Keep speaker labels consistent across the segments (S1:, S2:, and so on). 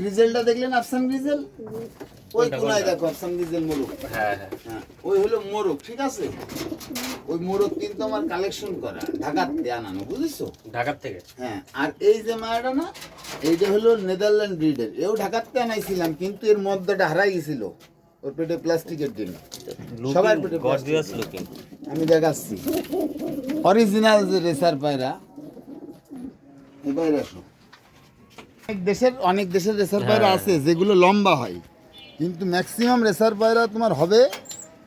S1: গ্রিজেলটা দেখলেন আফসান গ্রিজেল ওই কোনায় দেখো আফসান গ্রিজেল মোরগ
S2: হ্যাঁ হ্যাঁ।
S1: হ্যাঁ ওই হলো মোরগ ঠিক আছে? ওই মোরগ কিন্তু আমার কালেকশন করা ঢাকাতে আনানো বুঝেছ?
S2: ঢাকার থেকে?
S1: হ্যাঁ আর এই যে মায়াটা না এইটা হলো নেদারল্যান্ড ব্রিডের এও ঢাকাতে আনাইছিলাম কিন্তু এর মধ্যটা হারাই গেছিল ওর পেটে প্লাস্টিকের জন্য। সবার পেটে আমি দেখাচ্ছি। অরিজিনাল যে রেসার পায়রা পায়রা আসো। দেশের অনেক দেশের রেসার পায়রা
S2: হ্যাঁ।
S1: আছে যেগুলো লম্বা হয়। কিন্তু ম্যাক্সিমাম রেসার পায়রা তোমার হবে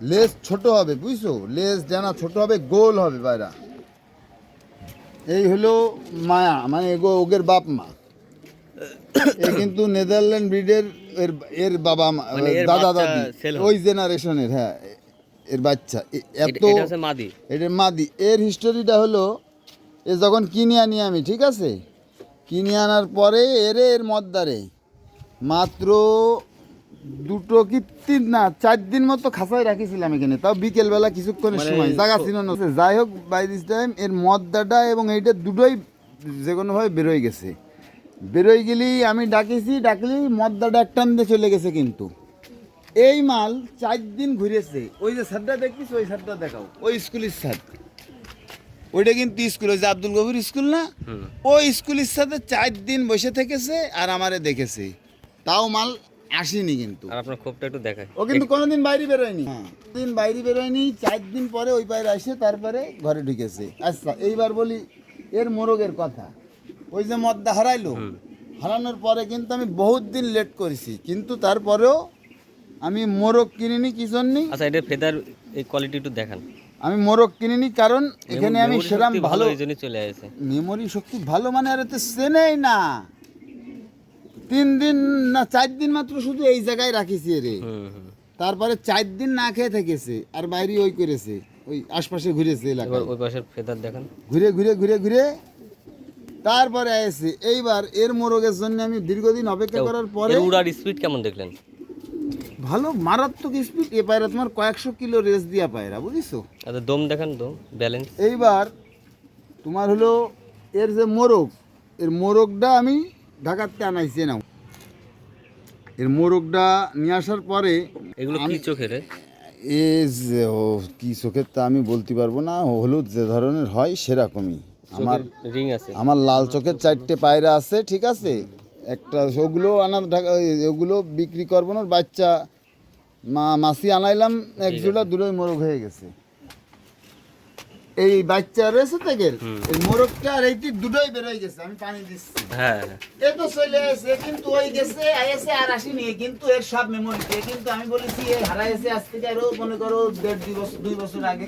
S1: লেজ ছোট হবে বুঝছ? লেজ ডানা ছোট হবে গোল হবে পায়রা। এই হলো মায়া মানে এগো ওগের বাপ মা। এ কিন্তু নেদারল্যান্ড ব্রিডের এর এর বাবা মা
S2: মানে
S1: দাদা দাদি ওই জেনারেশনের হ্যাঁ এর বাচ্চা। এত
S2: এটা মাদি।
S1: এর হিস্টোরিটা হলো এ যখন কিনে আনি আমি ঠিক আছে? কিনে আনার পরে এরে এর মদ্দারে। মাত্র দুটো কি তিন না চার দিন মতো খাঁচায় রাখিছিলাম এখানে। তাও বিকেলবেলা কিছুক্ষণের
S2: মানে
S1: সময়। জায়গা ছিল না। যাই হোক বাই দিস টাইম এর মদ্দাটা এবং এইটা দুটোই যে কোনোভাবে বেরোয় গেছে। বেরোয় গেলেই আমি ডাকিছি ডাকলেই মদ্দাটা একটান দিয়ে চলে গেছে কিন্তু। এই মাল চার দিন ঘুরেছে। ওই যে সারটা দেখছিস ওই সারটা দেখাও। ওই স্কুলের সার ওইটা কিন্তু স্কুল ওই যে আব্দুল গফুর স্কুল না? ওই স্কুলের সাথে চার দিন বসে থেকেছে আর আমারে দেখেছে। তাও মাল আসেনি কিন্তু।
S2: আর আপনার খোপটা একটু দেখায়
S1: ও কিন্তু কোনোদিন বাইরে বেরোয়নি। দিন বাইরে বেরোয়নি চার দিন পরে ওই বাইরে আসে তারপরে ঘরে ঢুকেছে। আচ্ছা এইবার বলি এর মোরগের কথা। ওই যে মদ্দা হারাইলো হারানোর পরে কিন্তু আমি বহুত দিন লেট করেছি। কিন্তু তারপরেও আমি মোরগ কিনিনি কি জন্যে?
S2: আচ্ছা এটা ফেদার এই কোয়ালিটি একটু দেখান।
S1: আমি মোরগ কিনিনি কারণ এখানে আমি সেরাম ভালো
S2: এই চলে আসে।
S1: মেমোরি শক্তি ভালো মানে আর এতে চেনেই না। তিন দিন না চার দিন মাত্র শুধু এই জায়গায় রাখিছি রে তারপরে চার দিন না খেয়ে থেকেছে আর বাইরে ওই করেছে ওই আশপাশে ঘুরেছে এলাকায়।
S2: ওই পাশের ফেদার দেখান।
S1: ঘুরে ঘুরে ঘুরে ঘুরে তারপরে এসে এইবার এর মোরগের জন্য আমি দীর্ঘদিন অপেক্ষা করার পরে
S2: উড়ার স্পিড কেমন দেখলেন?
S1: ভালো মারাত্মক স্পিড এ পায়রা তোমার কয়েকশো কিলো রেস দিয়া পায়রা বুঝিছো?
S2: আচ্ছা দম দেখান দম ব্যালেন্স
S1: এইবার তোমার হলো এর যে মোরগ এর মোরগটা আমি ঢাকাতে আনাইছি নাও এর মোরগটা নিয়ে আসার পরে
S2: এগুলো কি চোখের রে?
S1: এ যে ও কি চোখের তা আমি বলতে পারব না। হলুদ যে ধরনের হয় সেরকমই। আমার
S2: রিং আছে।
S1: আমার লাল চোখের চারটে পায়রা আছে ঠিক আছে? একটা ওগুলো আনার ঢাকা ওগুলো বিক্রি করব না বাচ্চা মা মাসি আনাইলাম এক জোড়া মোরগ হয়ে গেছে। এই বাচ্চা রয়েছে থেকে এই মোরগটা আর এইটি দুটোই বেরোয় গেছে আমি পানি দিচ্ছি।
S2: হ্যাঁ।
S1: এ তো চলে এসে কিন্তু ওই গেছে এসে আর আসেনি কিন্তু এর সব মেমোরিতে কিন্তু আমি বলেছি হারাইছে আজ থেকে আরও মনে করো দেড় দুই বছর দুই বছর আগে।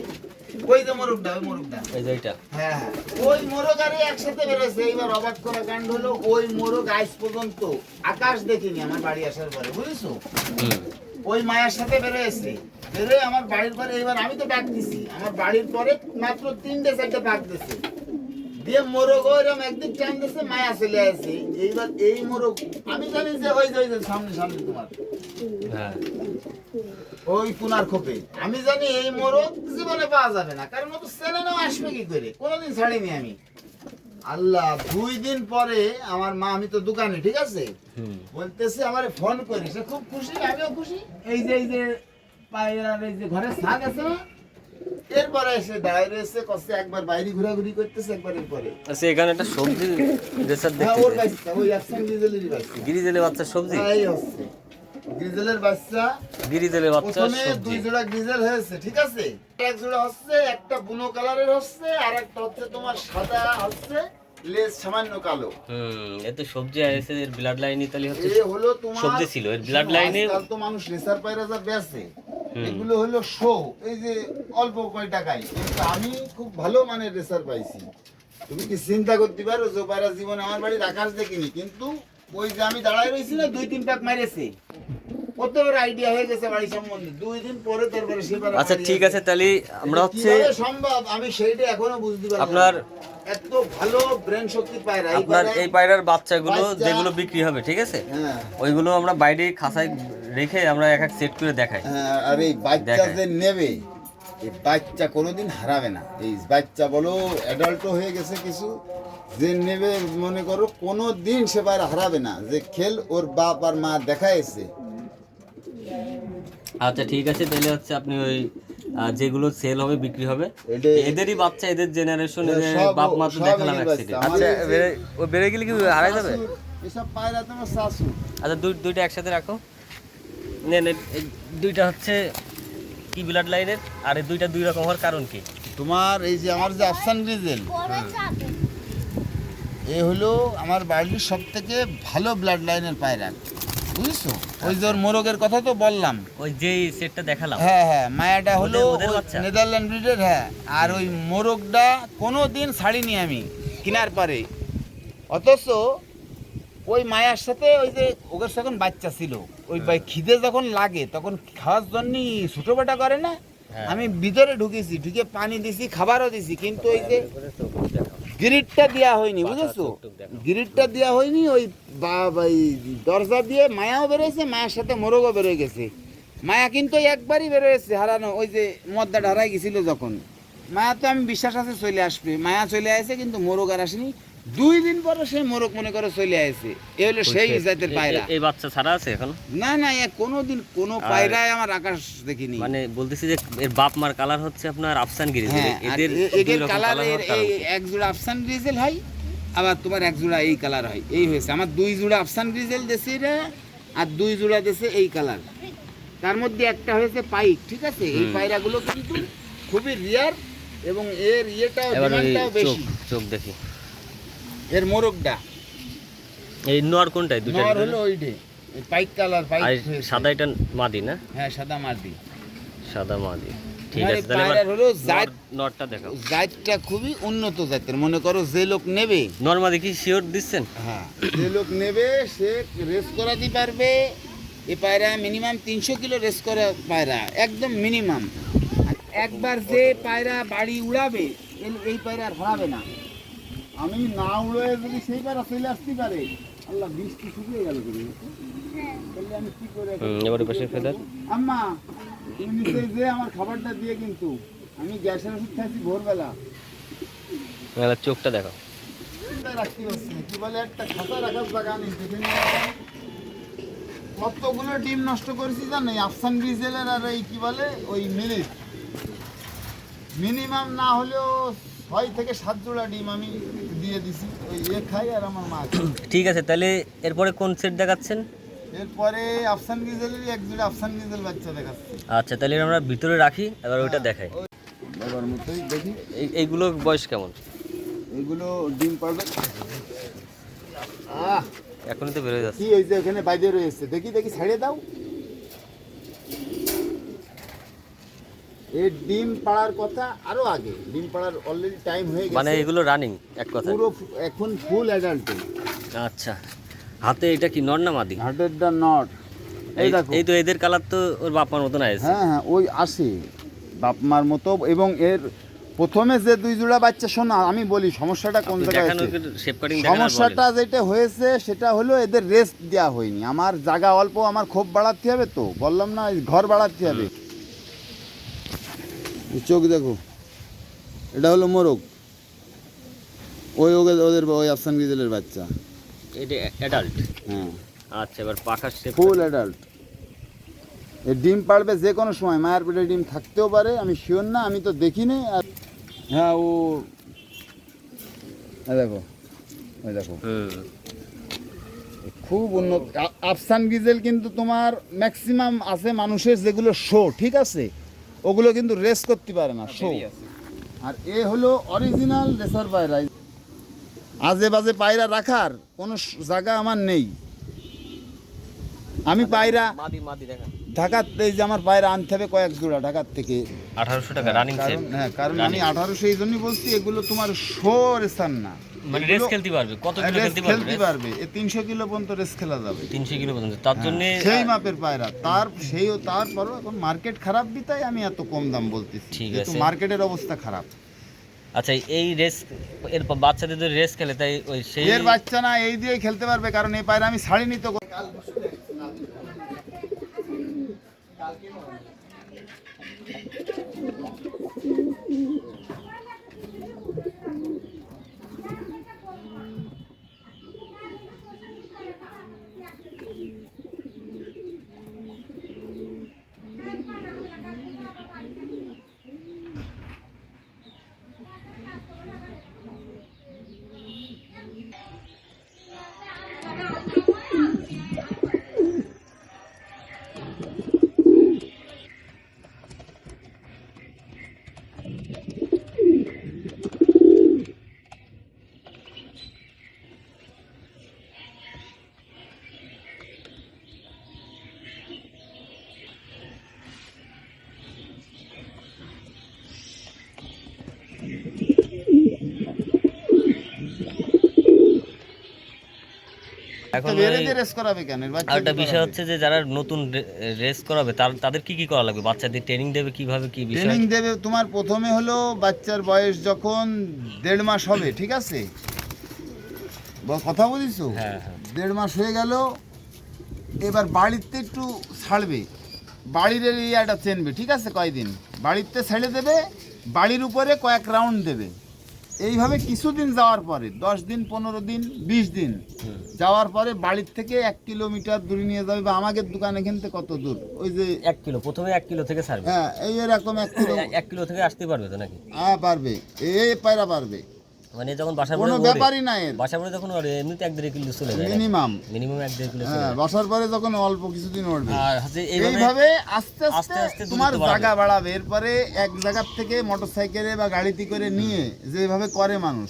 S1: ওই যে মোরগটা ওই মোরগটা।
S2: এই যে এটা
S1: হ্যাঁ হ্যাঁ। ওই মোরগ আর একসাথে বেরোছে এইবার অবাক করা কাণ্ড হলো ওই মোরগ আজ পর্যন্ত আকাশ দেখিনি আমার বাড়ি আসার পরে বুঝেছ? ওই মায়ের সাথে বেরোয়েছে বেরোয় আমার বাড়ির পরে এইবার আমি তো ডাক দিছি। আমার বাড়ির পরে মাত্র তিনটে চারটে ডাক দিছে। দিয়ে মোরগ ওইরকম একদিক টান দিছে মায়া চলে আসে। এইবার এই মোরগ আমি জানি যে ওই যে সামনে সামনে তোমার।
S2: হ্যাঁ।
S1: ওই কুনার খোপে। আমি জানি এই মোরগ জীবনে পাওয়া যাবে না কারণ ও তো চেনে নাও আসবে কি করে? কোনোদিন ছাড়িনি আমি। আল্লাহ দুই দিন পরে আমার মা আমি তো দোকানে ঠিক আছে? বলতেছে আমারে ফোন করি সে খুব খুশি আমিও খুশি। এই যে এই যে পায়রার এই যে ঘরের ছাদ আছে এরপরে এসে দাঁড়ায় রয়েছে কষ্ট একবার বাইরে ঘোরাঘুরি করতেছে একবার এরপরে
S2: আচ্ছা এখানে একটা সবজি রেসার
S1: হ্যাঁ ওর
S2: দেখতে
S1: বাচ্চা ওই বাচ্চা
S2: গিরিজেলে বাচ্চা সবজি?
S1: হ্যাঁ, এই হচ্ছে। গ্রিজেলের বাচ্চা।
S2: গিরিজেলে বাচ্চা
S1: প্রথমে দুই জোড়া গ্রিজেল হয়েছে ঠিক আছে? এক জোড়া হচ্ছে একটা বুনো কালারের হচ্ছে আর একটা হচ্ছে তোমার সাদা হচ্ছে লেজ সামান্য কালো।
S2: হুম। এতে সবজি আছে এর ব্লাড লাইন ইতালি হচ্ছে
S1: এ হলো তোমার
S2: সবজি ছিল, এর blood
S1: শোনো,
S2: line
S1: তো মানুষ রেসার পায়রা যা বেচে এগুলো হলো শো এই যে অল্প কয় টাকায়। কিন্তু আমি খুব ভালো মানের রেসার পাইছি। তুমি কি চিন্তা করতে পারো যে পায়রা জীবনে আমার বাড়ির আকাশ দেখিনি কিন্তু ওই যে আমি দাঁড়ায় রয়েছি না দুই তিন পাক মারেছে কত আইডিয়া হয়ে গেছে বাড়ি সম্বন্ধে? দুই দিন পরে তারপরে সে
S2: আচ্ছা ঠিক আছে তাহলে আমরা হচ্ছে
S1: সম্ভব? আমি সেইটা এখনও বুঝতে পারছি
S2: আপনার-
S1: এত ভালো ব্রেন শক্তি পায়রা।
S2: আপনার এই পায়রার বাচ্চাগুলো
S1: বাচ্চা-
S2: যেগুলো বিক্রি হবে ঠিক আছে?
S1: হ্যাঁ।
S2: ওইগুলো আমরা বাইরে খাঁচায় রেখে আমরা এক এক সেট করে দেখাই।
S1: হ্যাঁ, আর এই বাচ্চা যে নেবে এই বাচ্চা কোনোদিন হারাবে না। এই বাচ্চা বলো অ্যাডাল্টও হয়ে গেছে কিছু যে নেবে মনে করো কোনো দিন সে বাইরে হারাবে না। যে খেল ওর বাপ আর মা দেখাইছে
S2: আচ্ছা ঠিক আছে তাহলে হচ্ছে আপনি ওই যেগুলো সেল হবে বিক্রি হবে। এদেরই বাচ্চা এদের জেনারেশন এদের বাপ মা তো দেখালাম আচ্ছা ও বেড়ে গেলে কি হারাই যাবে?
S1: এসব পায়রা তোমার শাশু
S2: আচ্ছা দুই দুইটা একসাথে রাখো। এই- এই দুইটা হচ্ছে কি ব্লাড লাইনের আর এই দুইটা দুই রকম হওয়ার কারণ কি?
S1: তোমার এই যে আমার যে আফসান গ্রিজেল এ হলো আমার বাড়ির সব থেকে ভালো ব্লাড লাইনের পায়রা। বুঝছ? ওই যে ওর মোরগের কথা তো বললাম।
S2: ওই যেই সেটটা দেখালাম।
S1: হ্যাঁ হ্যাঁ মায়াটা হলো? নেদারল্যান্ড ব্রিডের হ্যাঁ। আর ওই মোরগটা কোনো দিন ছাড়িনি আমি কেনার পরে। অথচ ওই মায়ার সাথে ওই যে ওদের তখন বাচ্চা ছিল। ওই
S2: হ্যাঁ।
S1: ভাই খিদে যখন লাগে তখন খাওয়ার জন্যই ছোটো বেটা করে না?
S2: হ্যাঁ।
S1: আমি ভিতরে ঢুকেছি ঢুকে পানি দিছি খাবারও দিছি কিন্তু ওই যে গ্রিডটা দেওয়া হয়নি বুঝেছ? গ্রিডটা দেওয়া হয়নি ওই দরজা দিয়ে মায়াও বেরোয়েছে মায়ের সাথে মোরগও বেরোয় গেছে। মায়া কিন্তু একবারই বেরোয়েছে হারানো ওই যে মদ্দাটা হারাই গেছিল যখন। মায়া তো আমি বিশ্বাস আছে চলে আসবে। মায়া চলে আসে কিন্তু মোরগ আর আসেনি। দুই দিন পরে সেই মোরগ মনে করে চলে আসে। এ হলো সেই জাতের পায়রা।
S2: এই বাচ্চা ছাড়া আছে এখন?
S1: না না এ কোনোদিন কোনো পায়রায় আমার আকাশ দেখিনি।
S2: মানে বলতেছি যে এর বাপ মার কালার হচ্ছে আপনার আফসান গিরি
S1: হ্যাঁ
S2: এদের
S1: এদের কালার
S2: কারণ
S1: এই
S2: কি?
S1: এক জোড়া আফসান গ্রিজেল হয় আবার তোমার এক জোড়া এই কালার হয় এই হয়েছে। আমার দুই জোড়া আফসান গ্রিজেল দেশে এটা আর দুই জোড়া দেশে এই কালার তার মধ্যে একটা হয়েছে পাইক ঠিক আছে? এই। পায়রাগুলো কিন্তু খুবই রিয়ার এবং এর ইয়েটাও ডিমান্ডটাও
S2: চোখ
S1: বেশি।
S2: চোখ দেখি।
S1: এর মোরগটা।
S2: এই নোয়ার কোনটাই দুইটা
S1: নর হলো ওইটে। পাইক কালার পাইক
S2: সাদা এটা মাদি না?
S1: হ্যাঁ সাদা মাটি
S2: সাদা মাদি। ঠিক আছে তাহলে এবার
S1: হলো জাত
S2: নরটা দেখাও।
S1: জাতটা খুবই উন্নত জাতের মনে করো যে লোক নেবে।
S2: নর মাদি কি শিওর দিচ্ছেন?
S1: হ্যাঁ যে লোক নেবে সে রেস করাতে পারবে। এ পায়রা মিনিমাম তিনশো কিলো রেস করা পায়রা একদম মিনিমাম একবার যে পায়রা বাড়ি উড়াবে এই পায়রা আর হারাবে না। আমি না উড়ে যদি সেই পায়রা চলে আসতে পারে আল্লাহ বৃষ্টি শুকিয়ে গেল করে তাহলে আমি কি করে
S2: হুম, পাশে ফেদার।
S1: আম্মা তুমি যে আমার খাবারটা দিয়ে কিন্তু। আমি গ্যাসের ওষুধ খাইছি ভোরবেলা।
S2: এবার চোখটা দেখাও
S1: রাখতে পারছি না। কি বলে একটা খাতা রাখার জায়গা নেই কতগুলো ডিম নষ্ট করেছি জানো আফসান ডিজেলের আর এই কি বলে ওই মিনিট মিনিমাম না হলেও ছয় থেকে সাত জোড়া ডিম আমি দিয়ে দিছি ওই ইয়ে খাই আর আমার মা।
S2: ঠিক আছে তাহলে এরপরে কোন সেট দেখাচ্ছেন?
S1: এরপরে আফসান ডিজেলেরই এক জোড়া আফসান ডিজেল বাচ্চা দেখাচ্ছি।
S2: আচ্ছা তাহলে আমরা ভিতরে রাখি এবার ওইটা দেখাই।
S1: ওই বাবার মতোই দেখি।
S2: এই এইগুলো বয়স কেমন?
S1: এগুলো ডিম পারবে? আহ!
S2: এখনই তো বেরোয় যাচ্ছে।
S1: কি হয়েছে ওখানে বাইরে রয়েছে? দেখি দেখি ছাড়িয়ে দাও। এর ডিম পাড়ার কথা আরও আগে। ডিম পাড়ার অলরেডি টাইম হয়ে
S2: মানে এগুলো রানিং এক কথা
S1: পুরো এখন ফুল অ্যাডাল্ট
S2: আচ্ছা। হাতে এটা কি নর না মাদি?
S1: হার্টের দা নট এই
S2: এই
S1: দেখো।
S2: এই তো এদের কালার তো ওর বাপার মতন আছে
S1: হ্যাঁ হ্যাঁ ওই আসে বাপ মার মতো এবং এর প্রথমে যে দুই জোড়া বাচ্চা শোনা আমি বলি সমস্যাটা কোন জায়গায় সমস্যাটা যেটা হয়েছে সেটা হলো এদের রেস্ট দেওয়া হয়নি। আমার জায়গা অল্প আমার ক্ষোভ বাড়াতে হবে তো। বললাম না ঘর বাড়াতে হবে। চোখ দেখো এটা হলো মোরগ। ওই ওদের ওই আফসান গিজেলের বাচ্চা।
S2: এটা অ্যাডাল্ট
S1: হ্যাঁ।
S2: আচ্ছা এবার পাখার শেপ
S1: ফুল অ্যাডাল্ট এ ডিম পাড়বে যে কোনো সময় মায়ের পেটে ডিম থাকতেও পারে আমি শিওর না আমি তো দেখিনি। আর হ্যাঁ ও দেখো ওই দেখো। খুব উন্নত। আফসান গিজেল কিন্তু তোমার ম্যাক্সিমাম আছে মানুষের যেগুলো শো ঠিক আছে? ওগুলো কিন্তু রেস করতে পারে না শো আর এ হলো অরিজিনাল রেসার পায়রা আজে বাজে পায়রা রাখার কোনো জায়গা আমার নেই। আমি পায়রা
S2: মাদি মাদি দেখা
S1: ঢাকার এই যে আমার পায়রা আনতে হবে কয়েক জোড়া ঢাকার থেকে।
S2: আঠারোশো টাকা রানিং
S1: হ্যাঁ কারণ আমি আঠারোশো এই জন্যই বলছি এগুলো তোমার শো রেসার না।
S2: মানে রেস খেলতে পারবে কত কিলো
S1: রেস
S2: খেলতে
S1: খেলতে
S2: পারবে
S1: পারবে। এ তিনশো কিলো পর্যন্ত রেস খেলা যাবে।
S2: তিনশো কিলো পর্যন্ত। তার জন্য
S1: হ্যাঁ, সেই মাপের পায়রা। তার সেই তারপরও এখন মার্কেট খারাপ বিতাই আমি এত কম দাম বলতেছি।
S2: ঠিক আছে।
S1: মার্কেটের অবস্থা খারাপ।
S2: আচ্ছা এই রেস এর বাচ্চাদের যদি রেস খেলে, তাই ওই সেই
S1: এর বাচ্চা না, এই দিয়ে খেলতে পারবে, কারণ এই পায়রা আমি শাড়ি ছাড়িনি তো
S2: এখন একটা বিষয় হচ্ছে যে যারা নতুন রেস করাবে তাদের কি কি করা লাগবে? বাচ্চাদের ট্রেনিং দেবে কীভাবে কি বিষয়?
S1: ট্রেনিং দেবে তোমার প্রথমে হলো বাচ্চার বয়স যখন দেড় মাস হবে ঠিক আছে? কথা বলিস
S2: হ্যাঁ হ্যাঁ।
S1: দেড় মাস হয়ে গেল এবার বাড়িতে একটু ছাড়বে। বাড়ির এরিয়াটা চেনবে ঠিক আছে কয়দিন? বাড়িতে ছেড়ে দেবে বাড়ির উপরে কয়েক রাউন্ড দেবে। এইভাবে কিছুদিন যাওয়ার পরে দশ দিন পনেরো দিন বিশ দিন যাওয়ার পরে বাড়ির থেকে এক কিলোমিটার দূরে নিয়ে যাবে বা আমাদের দোকান এখান থেকে কত দূর? ওই যে
S2: এক কিলো প্রথমে এক কিলো থেকে ছাড়বে
S1: হ্যাঁ এই এরকম এক কিলো
S2: এক কিলো থেকে আসতে পারবে তো নাকি?
S1: হ্যাঁ পারবে। এই পায়রা পারবে।
S2: মানে যখন বাসা
S1: কোনো ব্যাপারই না এর।
S2: বাসা পড়ে যখন এমনিতে এক দেড় কিলো চলে যায়।
S1: মিনিমাম।
S2: মিনিমাম এক দেড় কিলো
S1: হ্যাঁ বসার পরে যখন অল্প কিছুদিন উঠবে।
S2: এইভাবে
S1: আস্তে
S2: আস্তে
S1: তোমার জায়গা বাড়াবে। এরপরে এক জায়গার থেকে মোটর সাইকেলে বা গাড়িতে করে নিয়ে যেভাবে করে মানুষ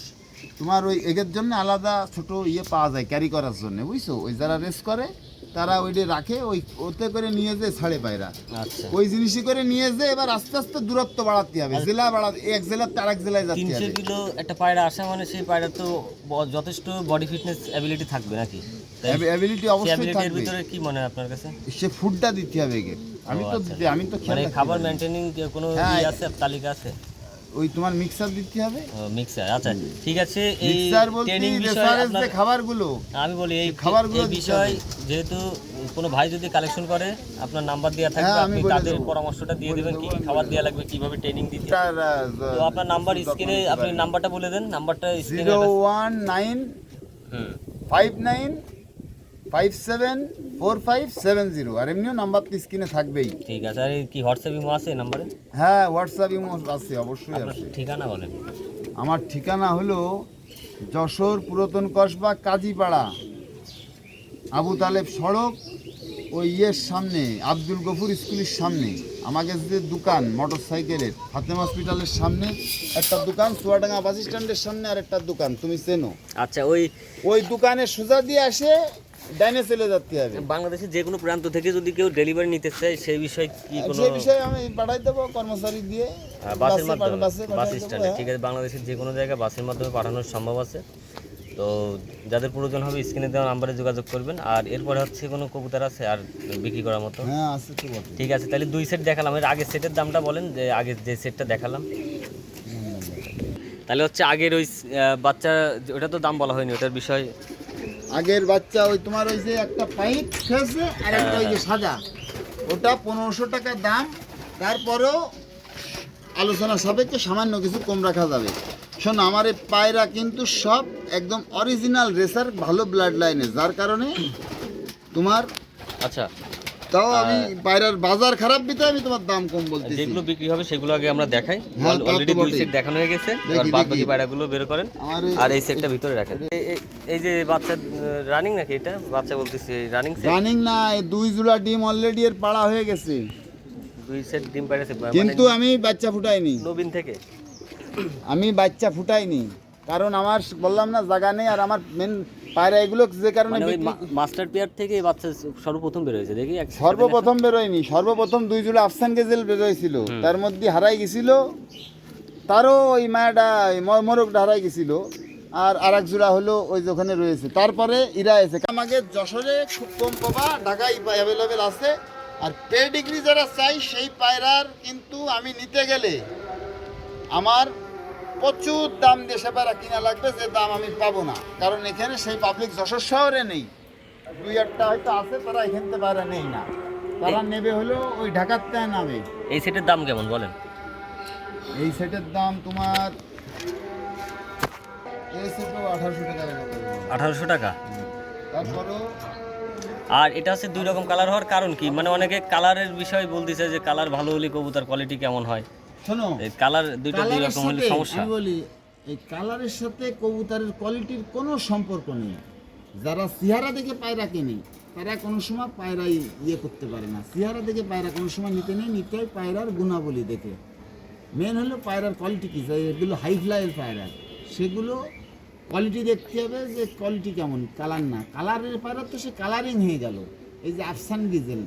S1: তোমার ওই এগের জন্য আলাদা ছোট ইয়ে পাওয়া যায় ক্যারি করার জন্য বুঝছ? ওই যারা রেস করে তারা ওইটা রাখে ওই ওতে করে নিয়ে যে ছাড়ে পায়রা।
S2: আচ্ছা।
S1: ওই জিনিসই করে নিয়ে যে এবার আস্তে আস্তে দূরত্ব বাড়াতে হবে। জেলা বাড়াতে এক জেলার থেকে আরেক জেলায় যেতে
S2: তিনশো কিলো একটা পায়রা আসা মানে সেই পায়রা তো যথেষ্ট বডি ফিটনেস অ্যাবিলিটি থাকবে নাকি?
S1: অ্যাবিলিটি অবশ্যই থাকবে।
S2: ভিতরে কি মনে হয় আপনার কাছে?
S1: সে ফুডটা দিতে হবে একে। আমি তো
S2: আচ্ছা।
S1: আমি তো
S2: মানে খাবার। মেনটেনিং কোনো
S1: হ্যাঁ,
S2: আছে তালিকা আছে?
S1: ওই তোমার মিক্সার দিতে হবে?
S2: মিক্সার আচ্ছা ঠিক আছে এই ট্রেনিং বিষয়ে
S1: খাবারগুলো।
S2: আমি বলি এই
S1: খাবারগুলো
S2: বিষয় যেহেতু কোনো ভাই যদি কালেকশন করে আপনার নাম্বার দেওয়া থাকবে
S1: হ্যাঁ,
S2: আপনি তাদের পরামর্শটা দিয়ে দেবেন কি খাবার দেওয়া লাগবে কীভাবে ট্রেনিং দিতে তো আপনার নাম্বার স্ক্রিনে আপনি নাম্বারটা বলে দেন নাম্বারটা স্ক্রিনে
S1: zero one nine
S2: hmm.
S1: Five nine five seven four five seven zero আর এমনিও নাম্বার তো স্ক্রিনে থাকবেই।
S2: ঠিক আছে আর কি হোয়াটসঅ্যাপ ইমো আছে নাম্বারে?
S1: হ্যাঁ হোয়াটসঅ্যাপ ইমো আছে অবশ্যই আছে।
S2: ঠিকানা বলেন।
S1: আমার ঠিকানা হলো যশোর পুরাতন কসবা কাজীপাড়া। আবু তালেব সড়ক ওই ইয়ের সামনে আব্দুল গফুর স্কুলের সামনে। আমাকে যে দোকান মোটর সাইকেলের হাতেম হসপিটালের সামনে একটা দোকান চুয়াডাঙ্গা বাস স্ট্যান্ডের সামনে আর একটা দোকান তুমি চেনো।
S2: আচ্ছা ওই
S1: ওই দোকানে সোজা দিয়ে আসে ডাইনে চলে যেতে হবে
S2: বাংলাদেশের যে কোনো প্রান্ত থেকে যদি কেউ ডেলিভারি নিতে চায় সেই বিষয়ে কি কোনো
S1: সেই বিষয়ে আমি পাঠাই দেবো কর্মচারী দিয়ে
S2: বাসের মাধ্যমে
S1: বাস
S2: স্ট্যান্ডে।
S1: হ্যাঁ।
S2: ঠিক আছে বাংলাদেশের যে কোনো জায়গায় বাসের মাধ্যমে পাঠানোর সম্ভব আছে। তো যাদের প্রয়োজন হবে স্ক্রিনে দেওয়া নাম্বারে যোগাযোগ করবেন। আর এরপরে হচ্ছে কোনো কবুতর আছে আর বিক্রি করার মতো?
S1: হ্যাঁ আছে
S2: ঠিক আছে তাহলে দুই সেট দেখালাম। এর আগের সেটের দামটা বলেন যে আগের যে সেটটা দেখালাম। তাহলে হচ্ছে আগের ওই বাচ্চা ওটা তো দাম বলা হয়নি ওটার বিষয়
S1: আগের বাচ্চা ওই তোমার ওই যে একটা পাইপ খেয়েছে আর একটা ওই যে সাদা। ওটা পনেরোশো টাকা দাম। তারপরেও আলোচনা সাপেক্ষে সামান্য কিছু কম রাখা যাবে। শোনো, আমার এই পায়রা কিন্তু সব একদম অরিজিনাল রেসার ভালো ব্লাড লাইনে যার কারণে তোমার
S2: আচ্ছা।
S1: তাও আমি পায়রার বাজার খারাপ বিতে আমি তোমার দাম কম বলতেছি।
S2: যেগুলো বিক্রি হবে সেগুলো আগে আমরা দেখাই।
S1: হ্যাঁ,
S2: অলরেডি দুই সেট দেখানো হয়ে গেছে। এবার বাদ বাকি পায়রাগুলো বের করেন। আর এই সেটটা ভিতরে রাখেন। এই- যে বাচ্চা রানিং নাকি এটা? বাচ্চা বলতেছি রানিং সেট
S1: রানিং না এই দুই জোড়া ডিম অলরেডি এর পাড়া হয়ে গেছে।
S2: দুই সেট ডিম পাইরেছে
S1: কিন্তু আমি বাচ্চা ফুটাইনি।
S2: নবীন থেকে?
S1: আমি বাচ্চা ফুটাইনি। কারণ আমার বললাম না জায়গা নেই আর আমার মেন পায়রা এগুলো যে কারণে
S2: মানে মাস্টার পেয়ার থেকে বাচ্চা সর্বপ্রথম বের হয়েছে দেখি
S1: সর্বপ্রথম বেরোয়নি সর্বপ্রথম দুই জোড়া আফসান গেজেল বেরোয়ছিল তার মধ্যে হারাই গেছিল তারও ওই মায়াটা মোরগটা হারাই গেছিল আর আর এক জোড়া হলো ওই যে ওখানে রয়েছে। তারপরে ইরা এসে আমাকে যশোরে খুব কম পাবা ঢাকায় অ্যাভেলেবেল আছে আর পে ডিগ্রি যারা চাই সেই পায়রার কিন্তু আমি নিতে গেলে আমার প্রচুর দাম দিয়ে সে পায়রা কিনা লাগবে যে দাম আমি পাবো না। কারণ এখানে সেই পাবলিক যশোর শহরে নেই। দুই একটা হয়তো আছে তারা এখান থেকে পায়রা নেই না। তারা নেবে হলো ওই ঢাকার তায় নামে।
S2: এই সেটের দাম কেমন বলেন?
S1: এই সেটের দাম তোমার এই সেটও আঠারোশো টাকা
S2: আঠারোশো টাকা?
S1: তারপরও
S2: আর এটা হচ্ছে দুই রকম কালার হওয়ার কারণ কি? মানে অনেকে কালারের বিষয় বলতেছে যে কালার ভালো হলে কবুতর কোয়ালিটি কেমন হয়।
S1: শোনো
S2: এই কালার দুইটা দুই রকম হলে সমস্যা।
S1: আমি বলি এই কালারের সাথে কবুতরের কোয়ালিটির কোনো সম্পর্ক নেই। যারা সিহারা দেখে পায়রা কেনে তারা কোনো সময় পায়রাই ইয়ে করতে পারে না। সিহারা দেখে পায়রা কোনো সময় নিতে নেই নিতে হয় পায়রার গুণাবলী দেখে। মেন হলো পায়রার কোয়ালিটি কী যে এগুলো হাই ফ্লাইয়ের পায়রা। সেগুলো কোয়ালিটি দেখতে হবে যে কোয়ালিটি কেমন কালার না। কালারের পায়রা তো সে কালারিং হয়ে গেল। এই যে আফসান গিজেল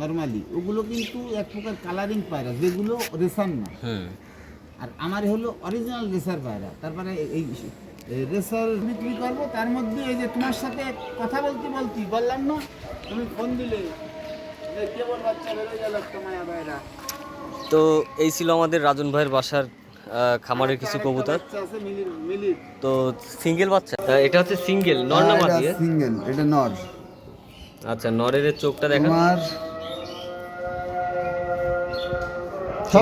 S1: নর্মালি ওগুলো কিন্তু এক প্রকার কালারিং পায়রা যেগুলো রেসার না।
S2: হুম
S1: আর আমার হলো অরিজিনাল রেসার পায়রা তারপরে এই রেসার বিক্রি করব তার মধ্যে এই যে তোমার সাথে কথা বলতে বলতে বললাম না তুমি ফোন দিলে। কেবল বাচ্চা বেরোয় গেল একটা মায়া পায়রা।
S2: তো এই ছিল আমাদের রাজন ভাইয়ের বাসার খামারের কিছু কবুতর। তো সিঙ্গেল বাচ্চা? এটা হচ্ছে সিঙ্গেল নর না
S1: সিঙ্গেল এটা নর।
S2: আচ্ছা নরের চোখটা দেখা
S1: তোমার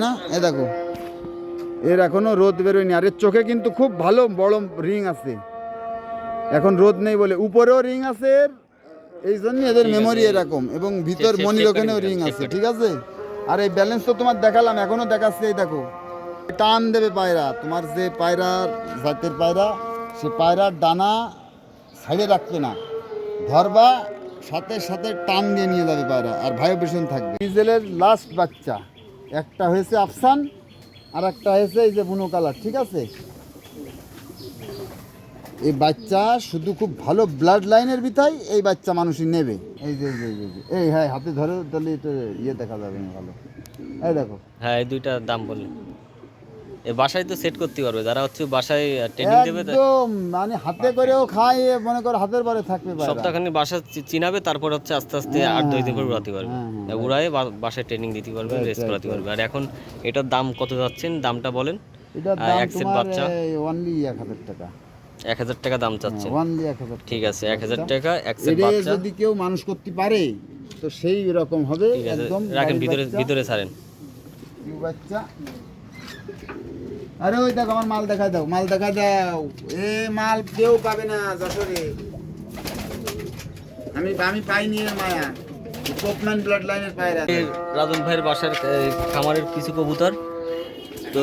S1: না এ দেখো। এর এখনও রোদ বেরোয়নি আর এর চোখে কিন্তু খুব ভালো বড় রিং আছে। এখন রোদ নেই বলে উপরেও রিং আছে এর, এই জন্য এদের মেমোরি এরকম এবং ভিতর মনির ওখানেও রিং আছে ঠিক। আছে? আর এই ব্যালেন্স তো তোমার দেখালাম এখনও দেখাচ্ছে এই দেখো। টান দেবে পায়রা তোমার যে পায়রার জাতের পায়রা সে পায়রার ডানা সাইডে রাখবে না। ধরবা সাথে সাথে টান দিয়ে নিয়ে যাবে পায়রা আর ভাইব্রেশন থাকবে। ডিজেলের লাস্ট বাচ্চা। একটা হয়েছে আফসান আর একটা হয়েছে এই যে বুনো কালার ঠিক আছে? এই বাচ্চা শুধু খুব ভালো ব্লাড লাইনের বিথাই এই বাচ্চা মানুষই নেবে। এই যে এই যে, এই হ্যাঁ হাতে ধরে তাহলে এটা ইয়ে দেখা যাবে না ভালো। এই দেখো।
S2: হ্যাঁ এই দুইটা দাম বললেন। বাসায় তো সেট করতে পারবে। যারা হচ্ছে বাসায় ট্রেনিং দেবে
S1: একদম মানে হাতে করেও খায় মনে করো হাতের পরে থাকবে
S2: সপ্তাহখানি বাসা চিনাবে তারপর হচ্ছে আস্তে আস্তে
S1: হ্যাঁ,
S2: আট দশ দিন করে উড়াতে পারবে।
S1: হ্যাঁ, হ্যাঁ।
S2: উড়ায় বা- বাসায় ট্রেনিং দিতে পারবে রেস্ট করাতে পারবে। আর এখন এটার দাম কত যাচ্ছেন? দামটা বলেন।
S1: এটার দাম
S2: এক
S1: তোমার
S2: বাচ্চা?
S1: ওনলি এক হাজার টাকা।
S2: এক হাজার টাকা দাম চাচ্ছেন।
S1: এক হাজার
S2: ঠিক আছে এক হাজার টাকা এক সেট বাচ্চা।
S1: যদি কেউ মানুষ করতে পারে তো সেই রকম হবে একদম
S2: রাখেন ভিতরে ভিতরে ছাড়েন।
S1: বাচ্চা। আরে ওই দেখো, আমার মাল দেখা দাও, মাল দেখা দাও। এ মাল কেউ পাবে না যশোরে। আমি আমি পাইনি মায়া। কোপম্যান ব্লাড লাইনের পায়রা
S2: রাজন ভাইয়ের বাসার খামারের কিছু কবুতর। তো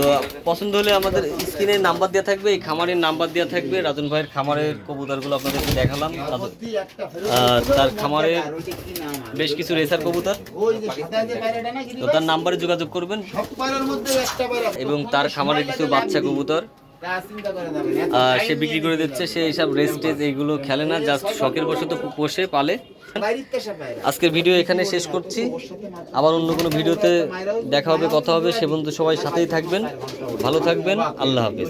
S2: পছন্দ হলে আমাদের স্ক্রিনে নাম্বার দেওয়া থাকবে এই খামারের নাম্বার দেওয়া থাকবে। রাজন ভাইয়ের খামারের কবুতরগুলো আপনাদেরকে দেখালাম। তার খামারে? বেশ কিছু রেসার কবুতর। তো তার নাম্বারে যোগাযোগ করবেন। এবং তার খামারের কিছু বাচ্চা কবুতর। সে বিক্রি করে দিচ্ছে সে এইসব রেস্টেজ এইগুলো খেলে না জাস্ট শখের বশত পোষে পালে। আজকের ভিডিও এখানে শেষ করছি। আবার অন্য কোনো ভিডিওতে দেখা হবে কথা হবে সে বন্ধু সবাই সাথেই থাকবেন। ভালো থাকবেন আল্লাহ হাফেজ।